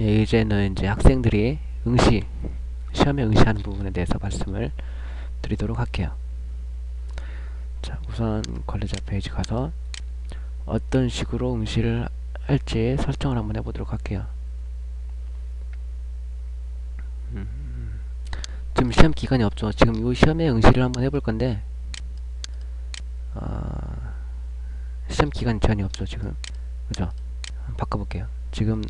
예, 이제는 이제 학생들이 응시, 시험에 응시하는 부분에 대해서 말씀을 드리도록 할게요. 자, 우선 관리자 페이지 가서 어떤 식으로 응시를 할지 설정을 한번 해보도록 할게요. 음, 지금 시험 기간이 없죠. 지금 이 시험에 응시를 한번 해볼 건데, 어, 시험 기간이 전혀 없죠. 지금 그죠? 바꿔볼게요. 지금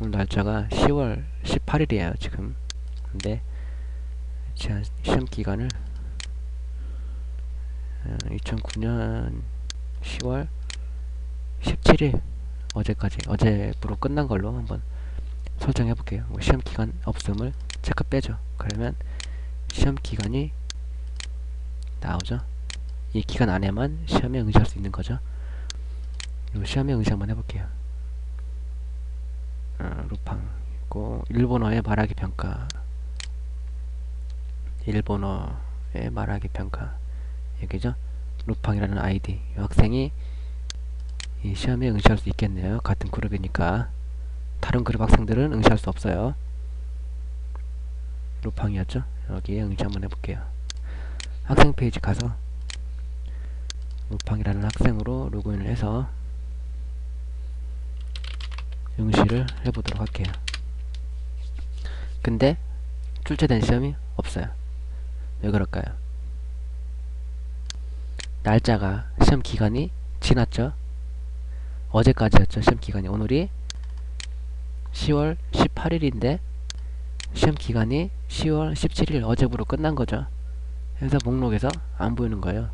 오늘 날짜가 10월 18일이에요. 지금 근데 제가 시험 기간을 2009년 10월 17일 어제까지 어제부로 끝난 걸로 한번 설정해 볼게요. 뭐 시험 기간 없음을 체크 빼죠. 그러면 시험 기간이 나오죠. 이 기간 안에만 시험에 응시할 수 있는 거죠. 요 시험에 응시 한번 해볼게요. 어, 루팡 있고 일본어의 말하기 평가 일본어의 말하기 평가 여기죠. 루팡이라는 아이디 이 학생이 이 시험에 응시할 수 있겠네요. 같은 그룹이니까 다른 그룹 학생들은 응시할 수 없어요. 루팡이었죠. 여기에 응시 한번 해볼게요. 학생 페이지 가서 루팡이라는 학생으로 로그인을 해서 응시를 해보도록 할게요. 근데 출제된 시험이 없어요. 왜 그럴까요? 날짜가 시험 기간이 지났죠. 어제까지였죠. 시험 기간이 오늘이 10월 18일인데 시험 기간이 10월 17일 어제부로 끝난 거죠. 그래서 목록에서 안 보이는 거예요.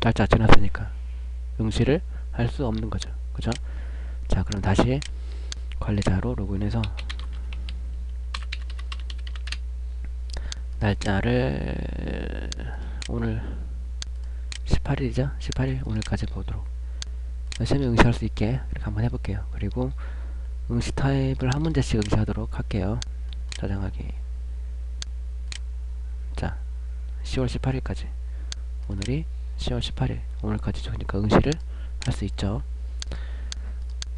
날짜 지났으니까 응시를 할 수 없는 거죠. 그죠? 자 그럼 다시 관리자로 로그인해서 날짜를 오늘 18일이죠? 18일 오늘까지 보도록 시험에 응시할 수 있게 이렇게 한번 해볼게요. 그리고 응시 타입을 한 문제씩 응시하도록 할게요. 저장하기 자 10월 18일까지 오늘이 10월 18일 오늘까지 좋으니까 응시를 할 수 있죠.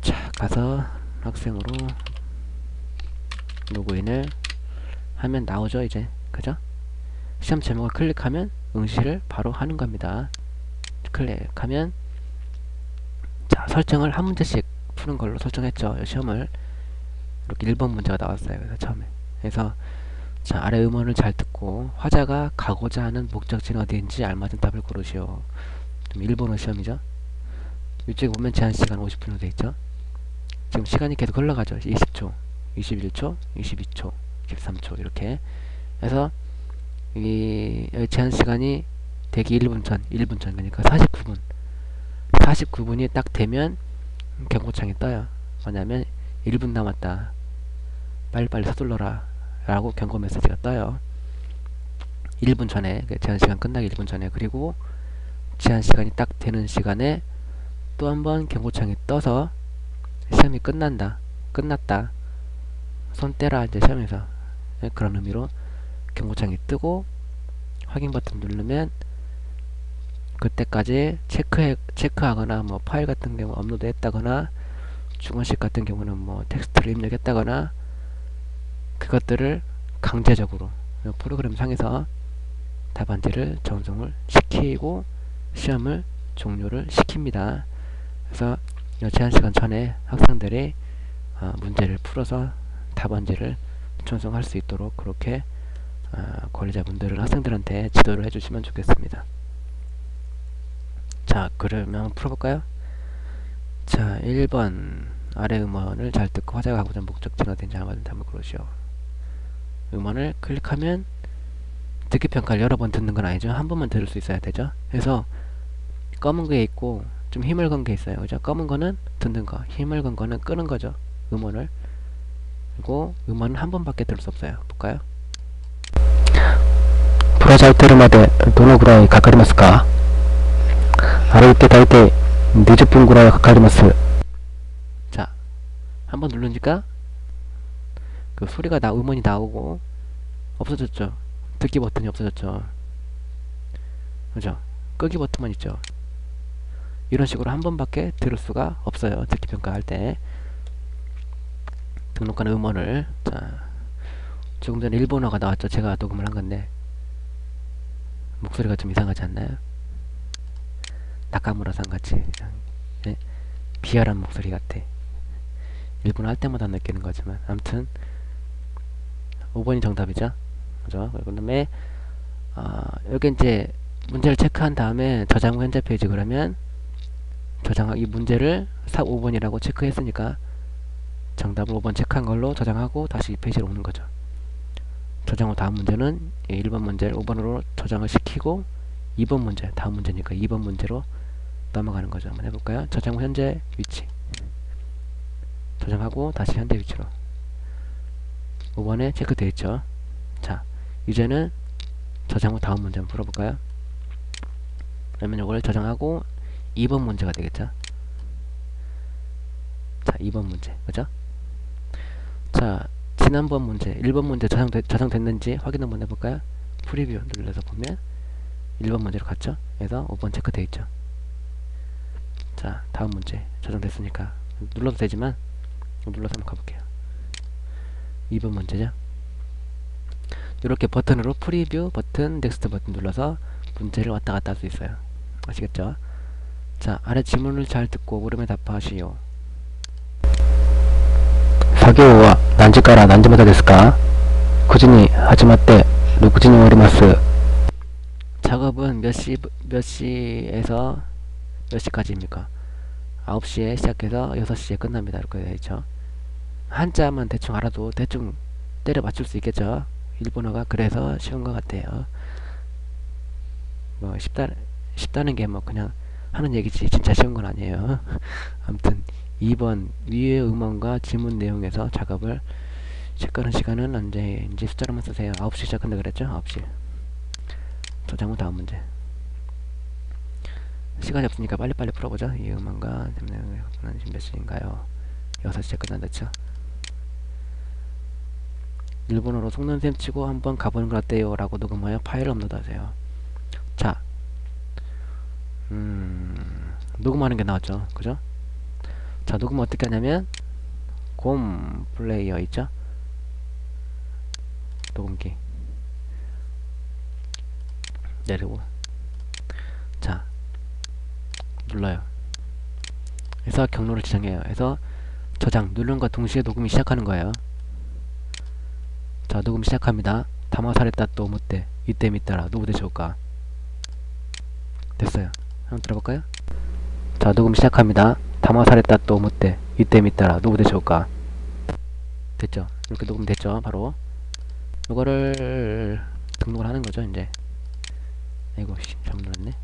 자 가서 학생으로 로그인을 하면 나오죠 이제. 그죠? 시험 제목을 클릭하면 응시를 바로 하는 겁니다. 클릭하면 자 설정을 한 문제씩 푸는 걸로 설정했죠 시험을. 이렇게 1번 문제가 나왔어요 그래서 처음에. 그래서 자 아래 음원을 잘 듣고 화자가 가고자 하는 목적지는 어디인지 알맞은 답을 고르시오. 좀 일본어 시험이죠. 이쪽에 보면 제한시간 50분으로 되어 있죠 지금 시간이 계속 흘러가죠. 20초, 21초, 22초, 23초 이렇게 해서 이 제한 시간이 되기 1분 전, 1분 전 그러니까 49분 49분이 딱 되면 경고창이 떠요. 뭐냐면 1분 남았다. 빨리빨리 서둘러라 라고 경고 메시지가 떠요. 1분 전에 그 제한 시간 끝나기 1분 전에 그리고 제한 시간이 딱 되는 시간에 또 한 번 경고창이 떠서 시험이 끝난다 끝났다 손 떼라 이제 시험에서 네, 그런 의미로 경고창이 뜨고 확인 버튼 누르면 그때까지 체크해, 체크하거나 뭐 파일 같은 경우 업로드 했다거나 주관식 같은 경우는 뭐 텍스트를 입력했다거나 그것들을 강제적으로 프로그램 상에서 답안지를 전송을 시키고 시험을 종료를 시킵니다. 그래서 제한 시간 전에 학생들이 어, 문제를 풀어서 답안지를 전송할 수 있도록 그렇게 어, 관리자분들은 학생들한테 지도를 해주시면 좋겠습니다. 자 그러면 풀어볼까요? 자 1번 아래 음원을 잘 듣고 화자가 하고자 목적지가 된지 알맞은 답을 고르시오. 음원을 클릭하면 듣기 평가를 여러 번 듣는 건 아니죠. 한 번만 들을 수 있어야 되죠. 그래서 검은 게 있고 좀 힘을 건 게 있어요. 그죠? 검은 거는 듣는 거, 힘을 건 거는 끄는 거죠. 음원을. 그리고 음원은 한 번밖에 들을 수 없어요. 볼까요? プロジェクトまでどのぐらいかかりますか歩いて大体20分ぐらいかかります。 자, 한 번 누르니까 그 소리가 나 음원이 나오고 없어졌죠. 듣기 버튼이 없어졌죠. 그죠? 끄기 버튼만 있죠. 이런 식으로 한 번밖에 들을 수가 없어요. 듣기 평가할 때. 등록한 음원을 자 조금 전에 일본어가 나왔죠. 제가 녹음을 한 건데 목소리가 좀 이상하지 않나요? 나카무라상 같이 예? 비열한 목소리 같아. 일본어 할 때마다 느끼는 거지만 아무튼 5번이 정답이죠. 그죠? 그 다음에 아, 여기 이제 문제를 체크한 다음에 저장 후 현재 페이지 그러면 저장 이 문제를 4, 5번이라고 체크했으니까 정답을 5번 체크한 걸로 저장하고 다시 이 페이지로 오는 거죠. 저장 후 다음 문제는 1번 문제를 5번으로 저장을 시키고 2번 문제, 다음 문제니까 2번 문제로 넘어가는 거죠. 한번 해볼까요? 저장 후 현재 위치 저장하고 다시 현재 위치로 5번에 체크되어 있죠. 자, 이제는 저장 후 다음 문제 한번 풀어볼까요? 그러면 이걸 저장하고 2번 문제가 되겠죠. 자, 2번 문제. 그죠? 자, 지난번 문제, 1번 문제 저장되, 저장됐는지 확인 한번 해볼까요? 프리뷰 눌러서 보면 1번 문제로 갔죠? 그래서 5번 체크되어 있죠. 자, 다음 문제 저장됐으니까 눌러도 되지만 눌러서 한번 가볼게요. 2번 문제죠. 이렇게 버튼으로 프리뷰 버튼, 넥스트 버튼 눌러서 문제를 왔다 갔다 할 수 있어요. 아시겠죠? 자, 아래 질문을 잘 듣고 물음에 답하시오. 사교와 난지까라 난지마다 됐을까? 구진이 하지마때 누구진이 오리마스 작업은 몇 시, 몇 시에서 몇 시까지입니까? 9시에 시작해서 6시에 끝납니다. 이렇게 되어있죠. 한자만 대충 알아도 대충 때려 맞출 수 있겠죠. 일본어가 그래서 쉬운 것 같아요. 뭐 쉽다, 쉽다는 게 뭐 그냥 하는 얘기지 진짜 쉬운 건 아니에요. 아무튼 2번 위의 음원과 지문 내용에서 작업을 체크하는 시간은 언제인지 숫자로만 쓰세요. 9시 시작한다 그랬죠? 9시. 저장 후 다음 문제. 시간이 없으니까 빨리빨리 풀어보죠. 이 음원과 때문에 지금 몇 시인가요? 6시에 끝난다죠. 일본어로 속는셈 치고 한번 가보는 것 어때요? 라고 녹음하여 파일을 업로드하세요. 자, 음, 녹음하는 게 나왔죠. 그죠? 자, 녹음 어떻게 하냐면, 곰 플레이어 있죠? 녹음기. 내리고. 자, 눌러요. 그래서 경로를 지정해요. 그래서 저장 누른과 동시에 녹음이 시작하는 거예요. 자, 녹음 시작합니다. 담화사랬다 또 못돼. 이때 밑따라 누구 되실까? 됐어요. 한번 들어볼까요? 자, 녹음 시작합니다. 담화사랬다 또 못돼. 이때 밑따라 누구 되실까? 됐죠? 이렇게 녹음 됐죠? 바로. 이거를 등록을 하는 거죠, 이제. 아이고, 씨, 잘못 눌렀네.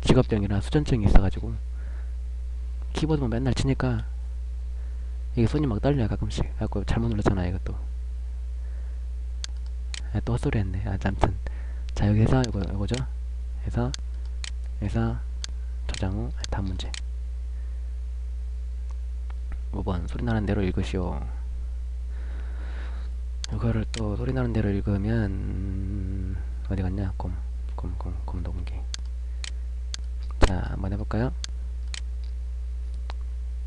직업병이나 수전증이 있어가지고 키보드만 맨날 치니까 이게 손이 막 떨려요 가끔씩 그래갖고 잘못 눌렀잖아 이것도 아, 또 헛소리 했네 아 아무튼 자 여기서 이거 이거죠? 해서 해서 저장 후 아, 다음 문제. 5번 소리 나는 대로 읽으시오. 이거를 또 소리 나는 대로 읽으면 음, 어디 갔냐? 곰 곰 곰곰 녹음기. 자 한번 해볼까요?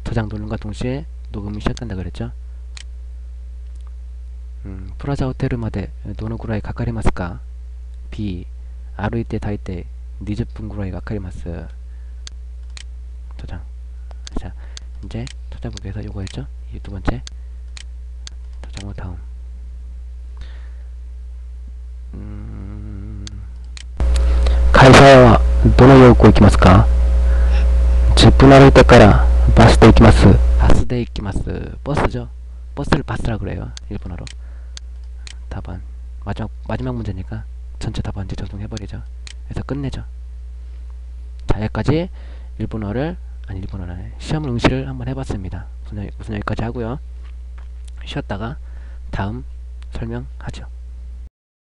저장 누른과 동시에 녹음이 시작한다 그랬죠? 음, 프라자 호텔 마데 노노구라이 가까리마스까 B 아루이테 다이테 니즈분 구라이 가까리마스 저장 자 이제 찾아보기 위해서 요거 했죠 이 두 번째 저장 후 다음 음, 会社へはどのよう行きますか ?10 分歩いてからバスで行きます。 바스데 이키마스 버스죠 버스를 바스라 그래요 일본어로 답안 마지막 마지막 문제니까 전체 답안 이제 적용해버리죠. 그래서 끝내죠. 자 여기까지 일본어를 아니 일본어를 아니 시험 응시를 한번 해봤습니다. 우선 여기까지 하고요. 쉬었다가 다음 설명하죠